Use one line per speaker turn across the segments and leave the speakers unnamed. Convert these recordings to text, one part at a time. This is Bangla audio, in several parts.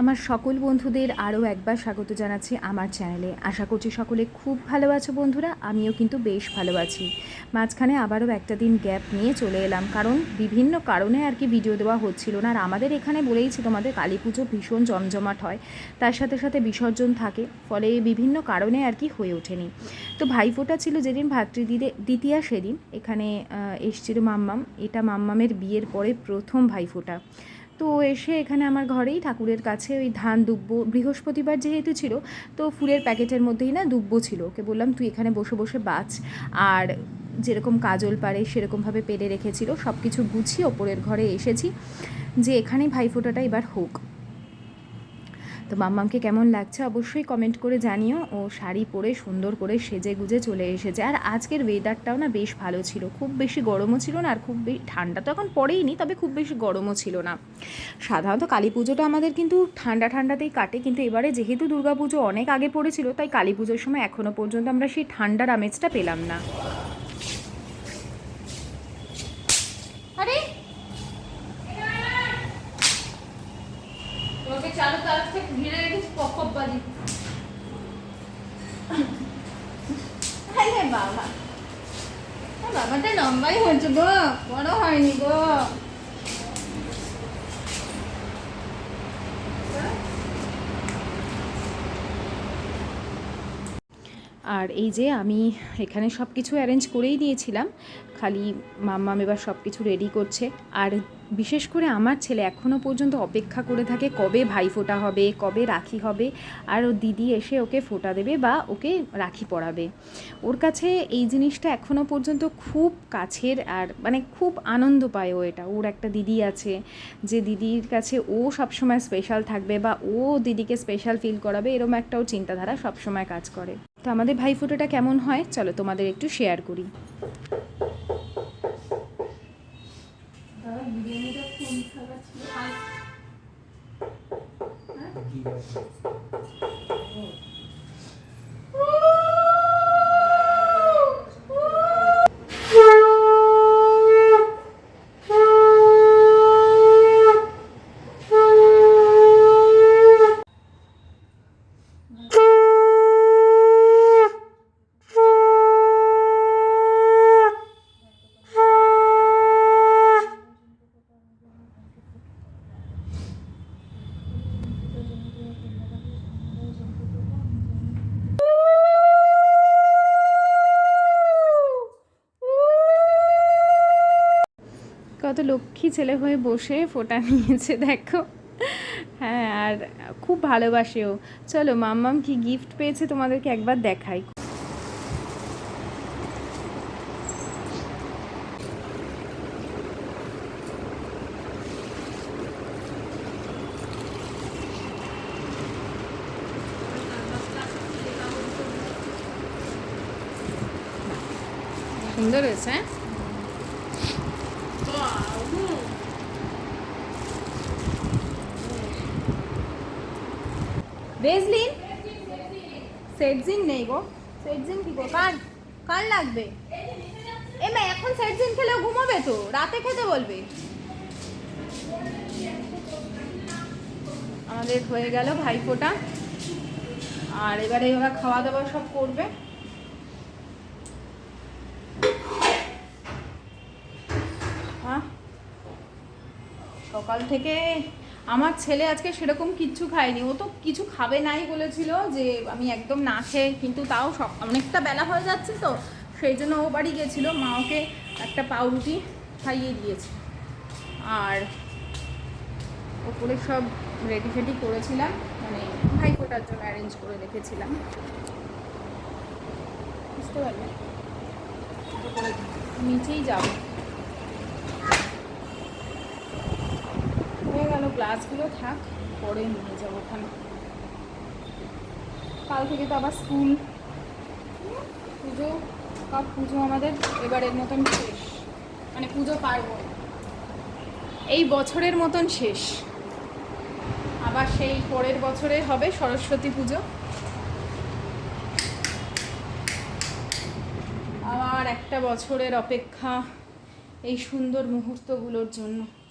আমার সকল বন্ধুদের আরও একবার স্বাগত জানাচ্ছি আমার চ্যানেলে। আশা করছি সকলে খুব ভালো আছো বন্ধুরা, আমিও কিন্তু বেশ ভালো আছি। মাঝখানে আবারও একটা দিন গ্যাপ নিয়ে চলে এলাম, কারণ বিভিন্ন কারণে আর কি ভিডিও দেওয়া হচ্ছিল না। আর আমাদের এখানে বলেইছি তোমাদের কালী পুজো ভীষণ জমজমাট হয়, তার সাথে সাথে বিসর্জন থাকে, ফলে বিভিন্ন কারণে আর কি হয়ে ওঠেনি। তো ভাইফোঁটা ছিল যেদিন ভাতৃদিদে, দ্বিতীয়া সেদিন, এখানে এসছিল মাম্মাম। এটা মাম্মামের বিয়ের পরে প্রথম ভাইফোঁটা। তো এসে এখানে আমার ঘরেই ঠাকুরের কাছে ওই ধান দুব্ব, বৃহস্পতিবার যেহেতু ছিল, তো ফুলের প্যাকেটের মধ্যেই না দুব্ব ছিল। ওকে বললাম, তুই এখানে বসে বসে বাঁচ। আর যেরকম কাজল পারে সেরকমভাবে পেরে রেখেছিল সব কিছু গুছিয়ে ওপরের ঘরে এসেছি যে এখানেই ভাইফোঁটাটা এবার হোক। তো মাম্মামকে কেমন লাগছে অবশ্যই কমেন্ট করে জানিও। ও শাড়ি পরে সুন্দর করে সেজে গুজে চলে এসেছে। আর আজকের ওয়েদারটাও না বেশ ভালো ছিল। খুব বেশি গরমও ছিল না আর খুব ঠান্ডা তো এখন পড়েইনি, তবে খুব বেশি গরমও ছিল না। সাধারণত কালী পুজোটা আমাদের কিন্তু ঠান্ডা ঠান্ডাতেই কাটে। কিন্তু এবারে যেহেতু দুর্গা পুজো অনেক আগে পড়েছিল, তাই কালী পুজোর সময় এখনও পর্যন্ত আমরা সেই ঠান্ডার আমেজটা পেলাম না আরে
তোমাকে থেকে ঘিরে রেখেছি পপ বাজি আরে বাবা। বাবাটা লম্বাই হয়েছে গো, বড় হয়নি গো।
আর এই যে আমি এখানে সব কিছু অ্যারেঞ্জ করেই দিয়েছিলাম। খালি মাম্মাম এবার সব কিছু রেডি করছে। আর বিশেষ করে আমার ছেলে এখনও পর্যন্ত অপেক্ষা করে থাকে কবে ভাই ফোটা হবে, কবে রাখি হবে। আর ওর দিদি এসে ওকে ফোটা দেবে বা ওকে রাখি পরাবে। ওর কাছে এই জিনিসটা এখনও পর্যন্ত খুব কাছের আর মানে খুব আনন্দ পায় ও এটা। ওর একটা দিদি আছে যে দিদির কাছে ও সবসময় স্পেশাল থাকবে বা ও দিদিকে স্পেশাল ফিল করাবে, এরম একটাও চিন্তাধারা সবসময় কাজ করে। তো আমাদের ভাইফোঁটাটা কেমন হয়? চলো তোমাদের একটু শেয়ার করি।
দাদা বিরিয়ানিটা
লক্ষ্মী ছেলে হয়ে বসে ফোটা নিয়েছে, দেখো। হ্যাঁ আর খুব ভালোবাসেও চলো, মাম্মাম কি গিফট পেয়েছে তোমাদেরকে একবার দেখাই। সুন্দর হয়েছে হ্যাঁ?
বেজলিন সেটজিন নেই গো। সেটজিন কি গো? কার কার লাগবে? এ মা, এখন সেটজিন খেলেও ঘুমাবে তো। রাতে খেতে বলবে।
আমাদের হয়ে গেল ভাইফোঁটা। আর এবারে ওরা খাওয়া দাওয়া সব করবে। সকাল থেকে আমার ছেলে আজকে সেরকম কিচ্ছু খায়নি। ও তো কিছু খাবে নাই বলেছিল যে আমি একদম না খেয়ে, কিন্তু তাও সব অনেকটা বেলা হয়ে যাচ্ছে তো, সেই জন্য ও বাড়ি গেছিল। মা ওকে একটা পাউরুটি খাইয়ে দিয়েছে। আর ওপরে সব রেডি ফেডি করেছিলাম মানে ভাইফোঁটার জন্য অ্যারেঞ্জ করে রেখেছিলাম। বুঝতে পারলে? নিচেই যাব। গেল গ্লাসগুলো থাক, পরে নিয়ে যাব ওখানে। কাল থেকে তো আবার স্কুল। পুজো, সব পুজো আমাদের এবারের মতন শেষ। মানে পুজো পার্বণ। এই বছরের মতন শেষ। আবার সেই পরের বছরে হবে সরস্বতী পুজো। আবার একটা বছরের অপেক্ষা এই সুন্দর মুহূর্তগুলোর জন্য।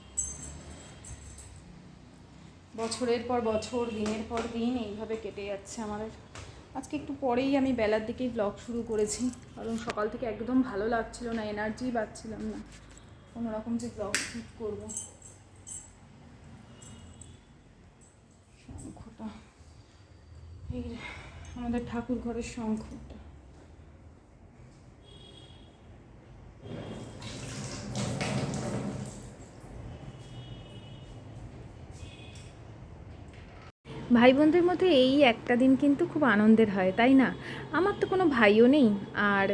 বছরের পর বছর, দিনের পর দিন এইভাবে কেটে যাচ্ছে আমাদের। আজকে একটু পরেই আমি বেলার দিকেই ব্লগ শুরু করেছি। কারণ সকাল থেকে একদম ভালো লাগছিল না এনার্জি পাচ্ছিলাম না। কোনো রকম যে ব্লগ শ্যুট করব। শঙ্খটা। আমাদের ঠাকুর ঘরের শঙ্খটা। ভাই বোনদের মধ্যে এই একটা দিন কিন্তু খুব আনন্দের হয়, তাই না? আমার তো কোনো ভাইও নেই আর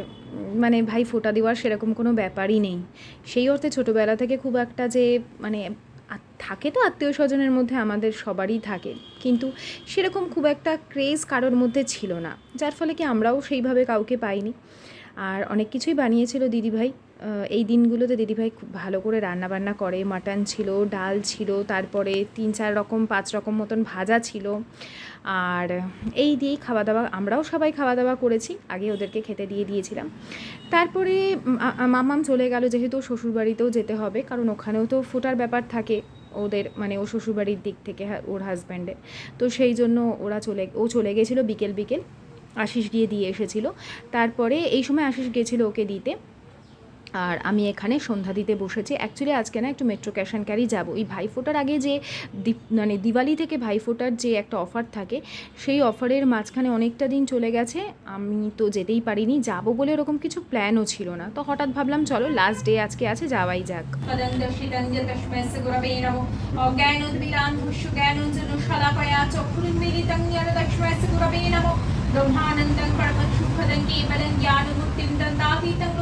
মানে ভাই ফোঁটা দেওয়ার সেরকম কোনো ব্যাপারই নেই। সেই অর্থে ছোটোবেলা থেকে খুব একটা যে মানে থাকে তো আত্মীয় স্বজনের মধ্যে, আমাদের সবারই থাকে। কিন্তু সেরকম খুব একটা ক্রেজ কারোর মধ্যে ছিল না। যার ফলে কি আমরাও সেইভাবে কাউকে পাইনি। আর অনেক কিছুই বানিয়েছিল দিদিভাই। এই দিনগুলোতে দিদিভাই খুব ভালো করে রান্না বান্না করে। মাটন ছিল, ডাল ছিল, তারপরে তিন চার রকম, পাঁচ রকম মতন ভাজা ছিল। আর এই দিয়েই খাওয়া দাওয়া আমরাও সবাই খাওয়া দাওয়া করেছি। আগে ওদেরকে খেতে দিয়ে দিয়েছিলাম। তারপরে মামাম চলে গেল, যেহেতু শ্বশুরবাড়িতেও যেতে হবে, কারণ ওখানেও তো ফোটার ব্যাপার থাকে ওদের মানে ও শ্বশুরবাড়ির দিক থেকে ওর হাজব্যান্ডে তো সেই জন্য ওরা চলে, ও চলে গেছিল বিকেল বিকেল। আশিস গিয়ে দিয়ে এসেছিল। তারপরে এই সময় আশিস গেছিল ওকে দিতে। আর আমি এখানে সন্ধ্যা দিতে বসেছি। অ্যাকচুয়ালি আজকে না একটু মেট্রো ক্যাশ অ্যান্ড ক্যারি যাব। এই ভাইফোঁটার আগে যে মানে দিওয়ালি থেকে ভাইফোঁটার যে একটা অফার থাকে, সেই অফারের মাঝখানে অনেকটা দিন চলে গেছে। আমি তো যেতেই পারিনি, যাব বলে ওরকম কিছু প্ল্যানও ছিল না। তো হঠাৎ ভাবলাম, চলো লাস্ট ডে আজকে আছে, যাওয়াই যাক।
তদন্দশিতঞ্জতস্মৈস্য ബ്രഹ്മാനന്ദം പരമശുഭദം കേവലം ജ്ഞാനമുക്തിം ദന്താതീതം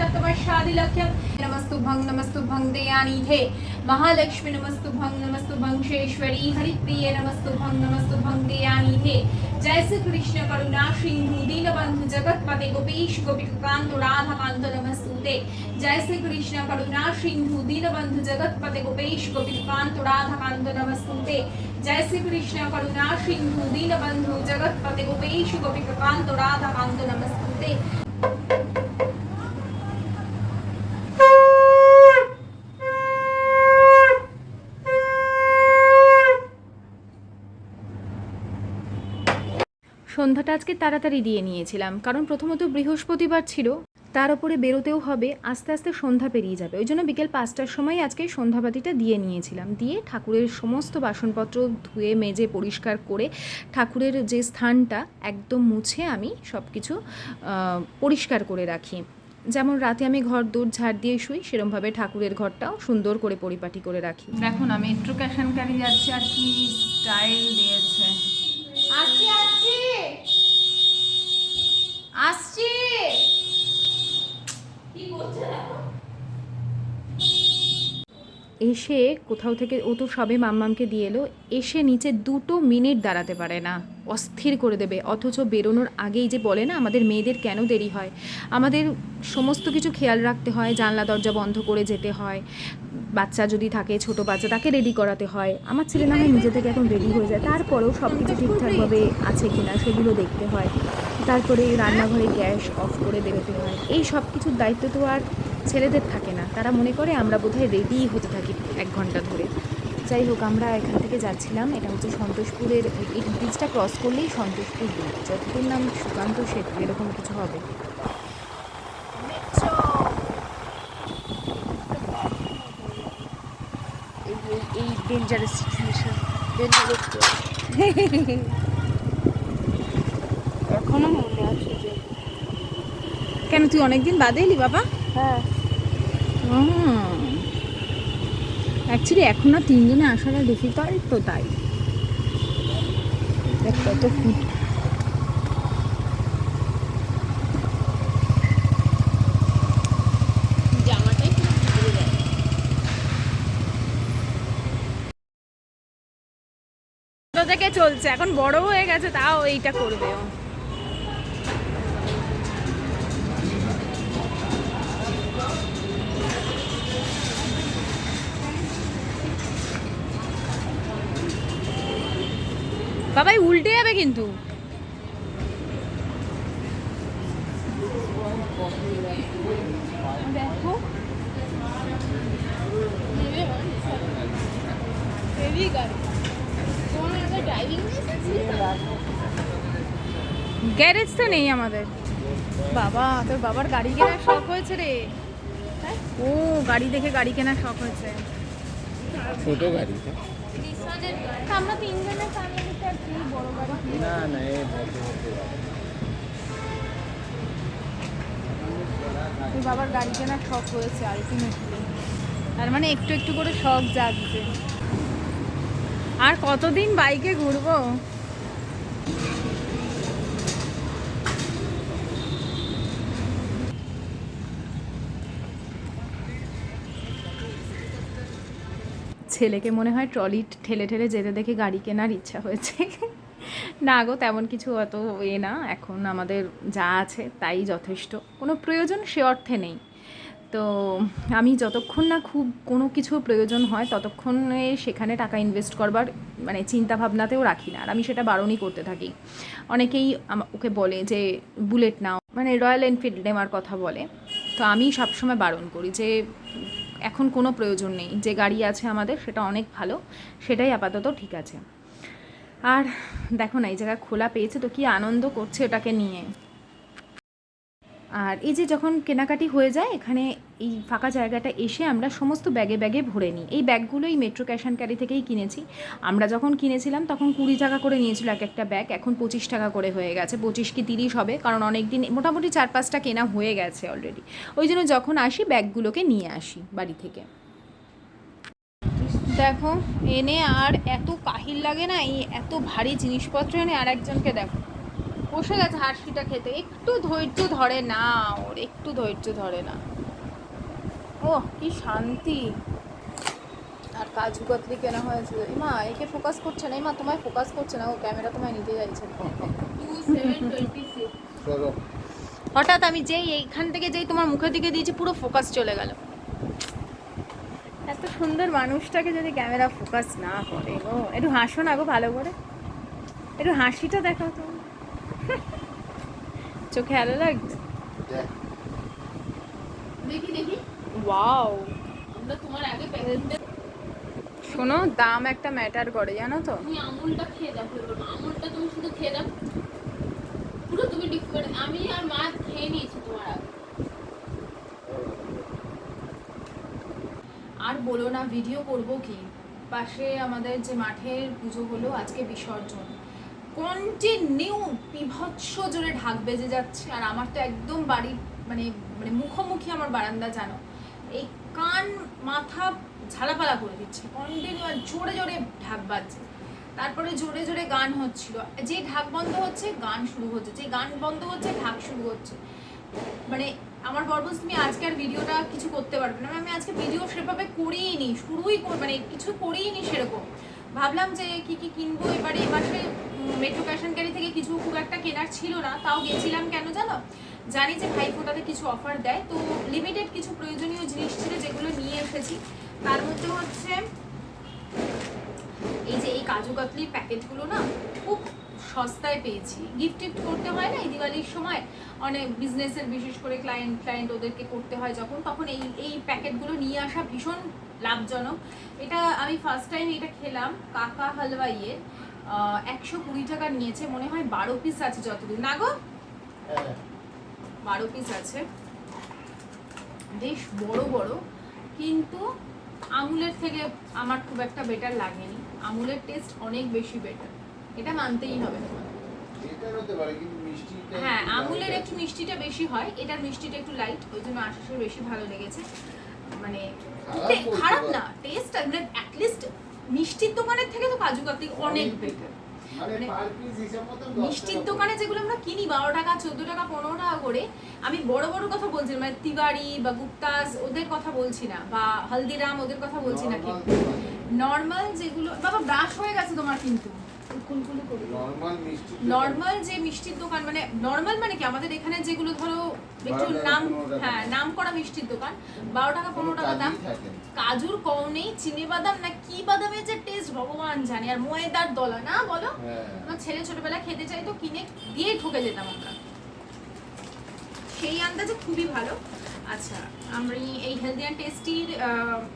തത്വശാദിലക്ഷ്യം നമസ്തു ഭംഗ് നമസ്തു ഭംഗ് ദയാനീധേ മഹാലക്ഷ്മി നമസ്തു ഭംഗ് നമസ്തു ഭംഗേശ്വരി ഹരിപ്രിയ നമസ്തു ഭംഗ് നമസ്തു ഭംഗ് ദയാനീധേ जय श्री कृष्ण करुणा सिंधु दीनबंधु जगतपते गोपेश गोपिकांत राधाकांत नमस्तुते जय श्री कृष्ण करुणा सिंधु दीनबंधु जगतपते गोपेश गोपिकांत राधाकांत नमस्तुते জয় बंधु जगत সিন্ধু দীনবন্ধু জগৎপতে कृपांत राधा कांत, नमस्ते।
সন্ধ্যাটা আজকে তাড়াতাড়ি দিয়ে নিয়েছিলাম, কারণ প্রথমত বৃহস্পতিবার ছিল। তার উপরে বেরোতেও হবে আস্তে আস্তে সন্ধ্যা পেরিয়ে যাবে। ওই জন্য বিকেল পাঁচটার সময় আজকে সন্ধ্যাবাতিটা দিয়ে নিয়েছিলাম। দিয়ে ঠাকুরের সমস্ত বাসনপত্র ধুয়ে মেজে পরিষ্কার করে ঠাকুরের যে স্থানটা একদম মুছে আমি সব কিছু পরিষ্কার করে রাখি। যেমন রাতে আমি ঘর দৌড় ঝাড় দিয়ে শুই সেরমভাবে ঠাকুরের ঘরটাও সুন্দর করে পরিপাটি করে রাখি। দেখুন আমি মেট্রো ক্যাশ অ্যান্ড ক্যারি যাচ্ছি আর কি স্টাইল দিয়েছে।
আসছি আসছি! আসছি!
এসে কোথাও থেকে ও তো সবে মাম্মামকে দিয়ে এলো। এসে নিচে দুটো মিনিট দাঁড়াতে পারে না। অস্থির করে দেবে। অথচ বেরোনোর আগেই যে বলে না, আমাদের মেয়েদের কেন দেরি হয়? আমাদের সমস্ত কিছু খেয়াল রাখতে হয়, জানলা, দরজা বন্ধ করে যেতে হয়। বাচ্চা যদি থাকে, ছোট বাচ্চা, তাকে রেডি করাতে হয়। আমার ছেলে না হয় নিজে থেকে এখন রেডি হয়ে যায়। তারপরেও সব কিছু ঠিকঠাকভাবে আছে কিনা সেগুলো দেখতে হয়। তারপরে রান্নাঘরে গ্যাস অফ করে বেরোতে হয়। এই সব কিছুর দায়িত্ব তো আর ছেলেদের থাকে না। তারা মনে করে আমরা বোধহয় রেডিই হতে থাকি এক ঘণ্টা ধরে। যাই হোক আমরা এখান থেকে যাচ্ছিলাম। এটা হচ্ছে সন্তোষপুরের এই ব্রিজটা ক্রস করলেই সন্তোষপুর ব্রিজ যতদূর নাম সুকান্ত সেতু এরকম কিছু হবে।
এই ডেঞ্জারাস সিচুয়েশন ডেঞ্জারাস এখনও মনে আছে যে
কেন তুই অনেকদিন বাদে এলি বাবা?
হ্যাঁ।
অ্যাকচুয়ালি এখন না তিনজনে আসাটা ডিফিকাল্ট তো তাই। দেখ কত ফুট থেকে চলছে এখন বড় হয়ে গেছে তাও এইটা করবে ও। সবাই উল্টে যাবে কিন্তু।
গ্যারেজ তো? নেই আমাদের। বাবা তোর বাবার গাড়ি কেনার শখ হয়েছে রে। হ্যাঁ? ও গাড়ি দেখে গাড়ি কেনার শখ হয়েছে।
ছোট গাড়ি
আমরা তিনজনের
না না, এ
তোর বাবার গাড়ি কেনার শখ হয়েছে আলটিমেটলি তার মানে একটু একটু করে শখ জাগছে। আর কতদিন বাইকে ঘুরবো? ছেলেকে মনে হয় ট্রলি ঠেলে ঠেলে যেতে দেখে গাড়ি কেনার ইচ্ছা হয়েছে। না গো, তেমন কিছু অত এ না, এখন আমাদের যা আছে তাই যথেষ্ট। কোনো প্রয়োজন সে অর্থে নেই। তো আমি যতক্ষণ না খুব কোনো কিছু প্রয়োজন হয়, ততক্ষণে সেখানে টাকা ইনভেস্ট করবার মানে চিন্তা ভাবনাতেও রাখি না। আর আমি সেটা বারণই করতে থাকি। অনেকেই ওকে বলে যে, বুলেট নাও। মানে রয়্যাল এনফিল্ড নেওয়ার কথা বলে। তো আমি সবসময় বারণ করি যে এখন কোনো প্রয়োজন নেই। যে গাড়ি আছে আমাদের, সেটা অনেক ভালো, সেটাই আপাতত ঠিক আছে। আর দেখো না, এই জায়গা খোলা পেয়েছে তো কি আনন্দ করছে ওটাকে নিয়ে। আর এই যে যখন কেনাকাটি হয়ে যায়, এখানে এই ফাঁকা জায়গাটা এসে আমরা সমস্ত ব্যাগে ব্যাগে ভরে নিই। এই ব্যাগগুলো এই মেট্রো ক্যাশ অ্যান্ড ক্যারি থেকেই কিনেছি। আমরা যখন কিনেছিলাম, তখন কুড়ি টাকা করে নিয়েছিল এক একটা ব্যাগ। এখন পঁচিশ টাকা করে হয়ে গেছে। পঁচিশ কি তিরিশ হবে? কারণ অনেক দিন মোটামুটি চার পাঁচটা কেনা হয়ে গেছে অলরেডি ওই জন্য যখন আসি, ব্যাগগুলোকে নিয়ে আসি বাড়ি থেকে। দেখো, এনে আর এত কাহিল লাগে না? এই এত ভারী জিনিসপত্র এনে আর একজনকে দেখো। বসে গেছে হাসিটা খেতে। একটু ধৈর্য ধরে না ওর, একটু ধৈর্য ধরে না। ও কি শান্তি। আর কাজু কতলি কেনা হয়েছে। মা একে ফোকাস করছে না। মা তোমায় ফোকাস করছে না। ও ক্যামেরা তোমায় নিতে।
সরো
হঠাৎ আমি যেই এইখান থেকে যেই তোমার মুখের দিকে দিয়েছি, পুরো ফোকাস চলে গেল। এত সুন্দর মানুষটাকে যদি ক্যামেরা ফোকাস না করে। গো একটু হাসো না গো ভালো করে। একটু হাসিটা দেখাও তো। চোখে আলো লাগছে ওয়াও শোনো দাম একটা ম্যাটার করে জানো তো?
তুমি আমুলটা খেয়ে দেখো আমুলটা তুমি শুধু খেয়ে দাও। পুরো তুমি ডিফারেন্ট আমি আর মা খেয়ে নিয়েছি তোমার আগে।
আর বলো না ভিডিও করব কি? পাশে আমাদের যে মাঠের পুজো হলো আজকে বিসর্জন। কন্টিনিউ বিভৎস জোরে ঢাক বেজে যাচ্ছে। আর আমার তো একদম বাড়ি মানে মানে মুখোমুখি আমার বারান্দা, জানো? এই কান, মাথা ঝালাপালা করে দিচ্ছে। কন্টিনিউ আর জোরে জোরে ঢাক বাজছে। তারপরে জোরে জোরে গান হচ্ছিল। যে ঢাক বন্ধ হচ্ছে, গান শুরু হচ্ছে। যে গান বন্ধ হচ্ছে, ঢাক শুরু হচ্ছে। মানে আমার বরবস তুমি আজকে আর ভিডিওটা কিছু করতে পারবে না। আমি আজকে ভিডিও সেভাবে করিই নি শুরুই মানে কিছু করিই নি সেরকম। ভাবলাম যে কি কি কিনবো, এবারে এই মাসে মেট্রো ক্যাশন ক্যারি থেকে কিছু খুব একটা কেনার ছিল না, তাও গেছিলাম কেন জানো? জানি যে ভাইফোঁটাতে কিছু অফার দেয়, তো লিমিটেড কিছু প্রয়োজনীয় জিনিস ছিল যেগুলো নিয়ে এসেছি। তার মধ্যে হচ্ছে, এই যে এই কাজু কাতলির প্যাকেটগুলো না, খুব সস্তায় পেয়েছি। গিফট টিফট করতে হয় না? এই দিওয়ালির সময় অনেক বিজনেসের বিশেষ করে ক্লায়েন্ট ক্লায়েন্ট ওদেরকে করতে হয় যখন তখন এই এই প্যাকেটগুলো নিয়ে আসা ভীষণ লাভজনক। এটা আমি ফার্স্ট টাইম এটা খেলাম কাকা হালুয়াইয়ের একশো কুড়ি টাকা নিয়েছে মনে হয় বারো পিস আছে যতদূর না গো?
হ্যাঁ।
বারো পিস আছে। বেশ বড় বড়। কিন্তু আমুলের থেকে আমার খুব একটা বেটার লাগেনি। আমুলের টেস্ট অনেক বেশি বেটার এটা মানতেই হবে হ্যাঁ আমুলের একটু মিষ্টিটা বেশি হয় এটার মিষ্টিটা একটু লাইট ওই জন্য আশিসের বেশি ভালো লেগেছে। মানে
খারাপ।
না টেস্ট মানে অ্যাটলিস্ট মিষ্টির দোকানের থেকে তো কাজু কাতলি অনেক বেটার
মানে
মানে
মতো
মিষ্টির দোকানে যেগুলো আমরা কিনি বারো টাকা চোদ্দ টাকা পনেরো টাকা করে আমি বড় বড় কথা বলছি মানে তিওয়ারি বা গুপ্তাস ওদের কথা বলছি না বা হলদিরাম ওদের কথা বলছি না কিন্তু নর্মাল যেগুলো বাবা ব্রাশ হয়ে গেছে তোমার কিন্তু। কুলকুলি করে।
নরমাল মিষ্টি
নর্মাল যে মিষ্টির দোকান মানে নর্মাল মানে কি? আমাদের এখানে যেগুলো ধরো একটু নাম হ্যাঁ নাম করা মিষ্টির দোকান। বারো টাকা পনেরো টাকা দাম। কাজুর কম নেই চিনি বাদাম না কি বাদামের যে টেস্ট ভগবান জানে। আর ময়দার দলা না বলো?
হ্যাঁ।
আমার ছেলে ছোটবেলা খেতে চাইতো কিনে দিয়ে ঠকে যেতাম আমরা। সেই আন্দাজে খুবই ভালো। আচ্ছা আমি এই হেলদি অ্যান্ড টেস্টির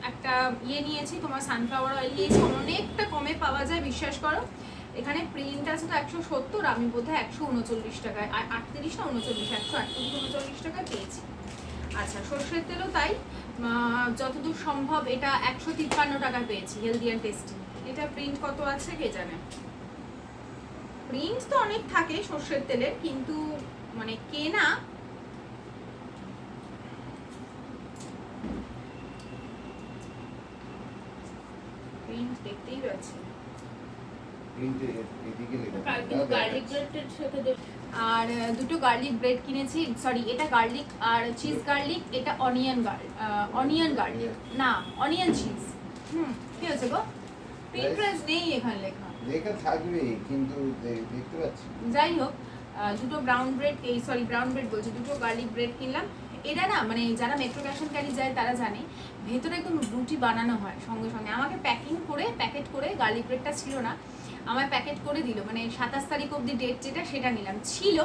একটা ইয়ে নিয়েছি, তোমার সানফ্লাওয়ার অয়েল নিয়েছি, অনেকটা কমে পাওয়া যায়, বিশ্বাস করো। এখানে প্রিন্ট আছে তো একশো সত্তর, আমি বোধহয় একশো উনচল্লিশ টাকায় আর আটত্রিশ না উনচল্লিশ, একশো আটত্রিশ, উনচল্লিশ টাকায় পেয়েছি। আচ্ছা সর্ষের তেলও তাই যতদূর সম্ভব এটা একশো তিপ্পান্ন টাকায় পেয়েছি হেলদি অ্যান্ড টেস্টি এটা প্রিন্ট কত আছে, কে জানে? প্রিন্ট তো অনেক থাকে সর্ষের তেলের, কিন্তু মানে কেনা প্রিন্ট দেখতেই পাচ্ছি। আর দুটো গার্লিক ব্রেড কিনেছি। সরি এটা গার্লিক আর চিজ গার্লিক এটা অনিয়ন অনিয়ন গার্লিক না অনিয়ন চিজ হুম কি হয়েছে গো? পিন্টারেস্ট নেই এখানে লেখা।
লেখা থাকবে কিন্তু দেখতে পাচ্ছি।
যাই হোক দুটো ব্রাউন ব্রেড এই সরি ব্রাউন ব্রেড বলছি দুটো গার্লিক ব্রেড কিনলাম। এটা না মানে যারা মেট্রো ক্যাশ অ্যান্ড ক্যারি যায় তারা জানে ভেতরে একদম রুটি বানানো হয় সঙ্গে সঙ্গে। আমাকে প্যাকিং করে প্যাকেট করে গার্লিক ব্রেডটা ছিল না আমায় প্যাকেট করে দিল। মানে সাতাশ তারিখ অবধি ডেট যেটা সেটা নিলাম। ছিল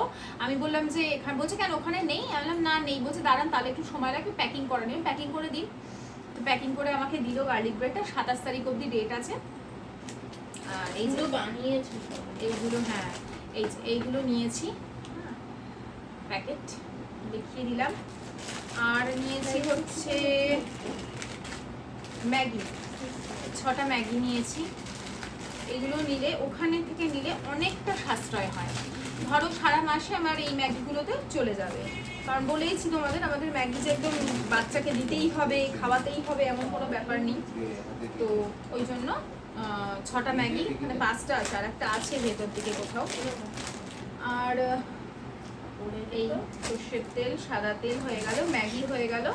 আমি বললাম যে এখানে বলছে কেন ওখানে নেই? আমি বললাম না নেই। বলছে দাঁড়ান তাহলে একটু সময় লাগবে প্যাকিং করে নিন প্যাকিং করে দিই। তো প্যাকিং করে আমাকে দিল গার্লিক ব্রেডটা সাতাশ তারিখ অবধি ডেট আছে। আর
এইগুলো বানিয়েছে।
এইগুলো হ্যাঁ এই এইগুলো নিয়েছি। প্যাকেট দেখিয়ে দিলাম। আর নিয়েছি হচ্ছে ম্যাগি। ছটা ম্যাগি নিয়েছি। এগুলো নিলে, ওখানে থেকে নিলে অনেকটা সাশ্রয় হয়। ধরো সারা মাসে আমার এই ম্যাগিগুলোতে চলে যাবে। কারণ বলেইছি তোমাদের, আমাদের ম্যাগি যে একদম বাচ্চাকে দিতেই হবে, খাওয়াতেই হবে, এমন কোনো ব্যাপার নেই। তো ওই জন্য ছটা ম্যাগি মানে পাঁচটা আছে আর একটা আছে ভেতর দিকে কোথাও। আর এই সর্ষের তেল, সাদা তেল হয়ে গেল, ম্যাগি হয়ে গেল।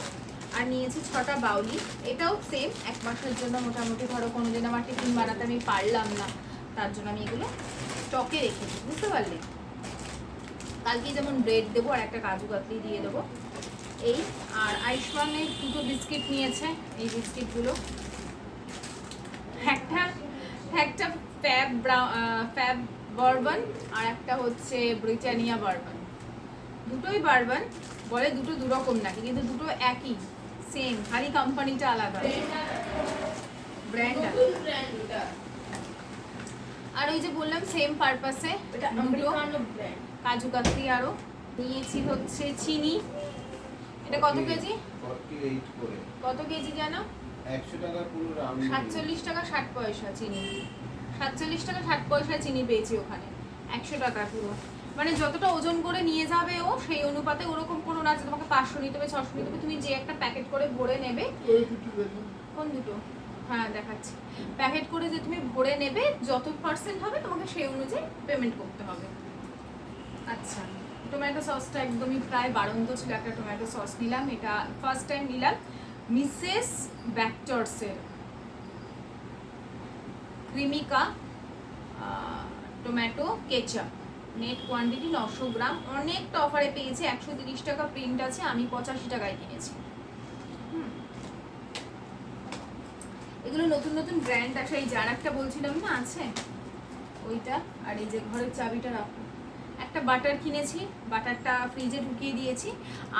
আর নিয়েছি ছটা বাউলি। এটাও সেম এক মাসের জন্য মোটামুটি ধরো কোনোদিন আমার টিফিন বানাতে আমি পারলাম না। তার জন্য আমি এগুলো স্টকে রেখেছি, বুঝতে পারলে? কালকে যেমন ব্রেড দেবো আর একটা কাজু কাতলি দিয়ে দেবো। এই, আর আয়ুষ্মানের দুটো বিস্কিট নিয়েছে, এই বিস্কিটগুলো একটা একটা ফ্যাব ফ্যাব বারবান আর একটা হচ্ছে ব্রিটানিয়া বারবান দুটোই বারবান বলে দুটো দুরকম নাকি কিন্তু দুটো একই সেম খালি কোম্পানিটা আলাদা। ব্র্যান্ড আর ওই যে বললাম সেম পারপাসে দুটো। কাজু কাতলি আরও নিয়েছি হচ্ছে চিনি। এটা কত কেজি? কত কেজি জানো?
100 টাকা পুরো রাউন্ড
সাতচল্লিশ টাকা ষাট পয়সা চিনি। সাতচল্লিশ টাকা ষাট পয়সা চিনি পেয়েছি ওখানে। একশো টাকা পুরো। মানে যতটা ওজন করে নিয়ে যাবে ও সেই অনুপাতে ওরকম কোনো না যে তোমাকে পাঁচশো নিতে হবে ছশো নিতে হবে তুমি যে একটা প্যাকেট করে ভরে নেবে। কোন দুটো? হ্যাঁ দেখাচ্ছি। প্যাকেট করে যে তুমি ভরে নেবে যত পার্সেন্ট হবে তোমাকে সেই অনুযায়ী পেমেন্ট করতে হবে। আচ্ছা টমেটো সসটা একদমই প্রায় বাড়ন্ত ছিল একটা টমেটো সস নিলাম এটা ফার্স্ট টাইম নিলাম। Mrs ব্যাক্টরসের Cremica tomato ketchup net quantity নশো গ্রাম। অনেকটা অফারে পেয়েছি, একশো তিরিশ টাকা প্রিন্ট আছে, আমি পঁচাশি টাকায় কিনেছি। এগুলো নতুন নতুন ব্র্যান্ড আছে, এই যার একটা বলছিলাম না, আছে? ওইটা, আর এই যে ঘরের চাবিটা রাখো। একটা বাটার কিনেছি বাটারটা ফ্রিজে ঢুকিয়ে দিয়েছি,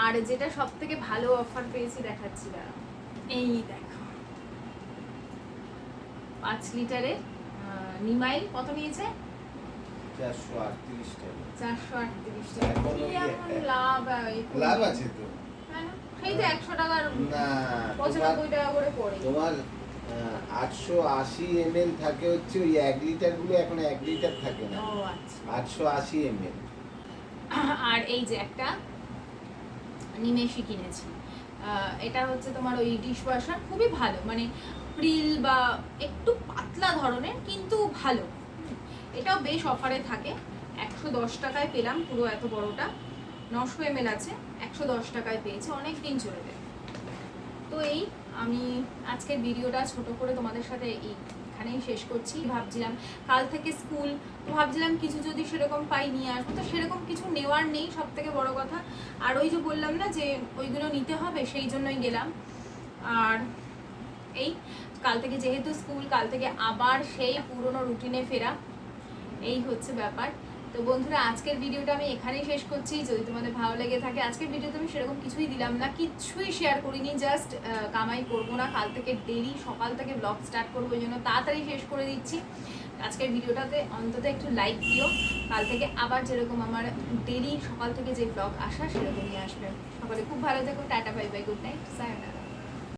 আর যেটা সব থেকে ভালো অফার পেয়েছি, দেখাচ্ছি, দাঁড়াও। এই দেখো। পাঁচ লিটারে নিমাইল কত নিয়েছে?
438 টাকা।
চারশো আটত্রিশ টাকা। লাভ
লাভ আছে তো?
সেই তো একশো টাকার
না তোমার
পঁচানব্বই টাকা করে পড়ে।
তোমার আটশো আশি এমএল থাকে হচ্ছে ওই এক লিটারগুলো এখন এক লিটার থাকে না।
আচ্ছা।
আটশো আশি এমএল।
আর এই যে একটা নিমেষি কিনেছি। এটা হচ্ছে তোমার ওই ডিশ ওয়াশার। খুবই ভালো। মানে প্রিল বা একটু পাতলা ধরনের কিন্তু ভালো। এটাও বেশ অফারে থাকে। একশো দশ টাকায় পেলাম পুরো এত বড়টা। নশো এম আছে, একশো দশ টাকায় পেয়েছি, অনেক দিন চলে যায়। তো এই আমি আজকের ভিডিওটা ছোট করে তোমাদের সাথে এই এখানেই শেষ করছি। ভাবছিলাম কাল থেকে স্কুল, তো ভাবছিলাম কিছু যদি সেরকম পাই নিয়ে আসব। তো সেরকম কিছু নেওয়ার নেই সব থেকে বড় কথা। আর ওই যে বললাম না যে ওইগুলো নিতে হবে, সেই জন্যই গেলাম। আর এই, কাল থেকে যেহেতু স্কুল, কাল থেকে আবার সেই পুরনো রুটিনে ফেরা। এই হচ্ছে ব্যাপার। তো বন্ধুরা, আজকের ভিডিওটা আমি এখানেই শেষ করছি। যদি তোমাদের ভালো লেগে থাকে, আজকের ভিডিওতে আমি সেরকম কিছুই দিলাম না, কিছুই শেয়ার করিনি জাস্ট কামাই করব না। কাল থেকে ডেলি সকাল থেকে ব্লগ স্টার্ট করব ওই জন্য তাড়াতাড়ি শেষ করে দিচ্ছি।
আজকের ভিডিওটাতে অন্তত একটু লাইক দিও। কাল থেকে আবার যেরকম আমার ডেলি সকাল থেকে যে ব্লগ আসা, সেরকমই আসবে। সকলে খুব ভালো থেকো। Tata bye bye good night sayonara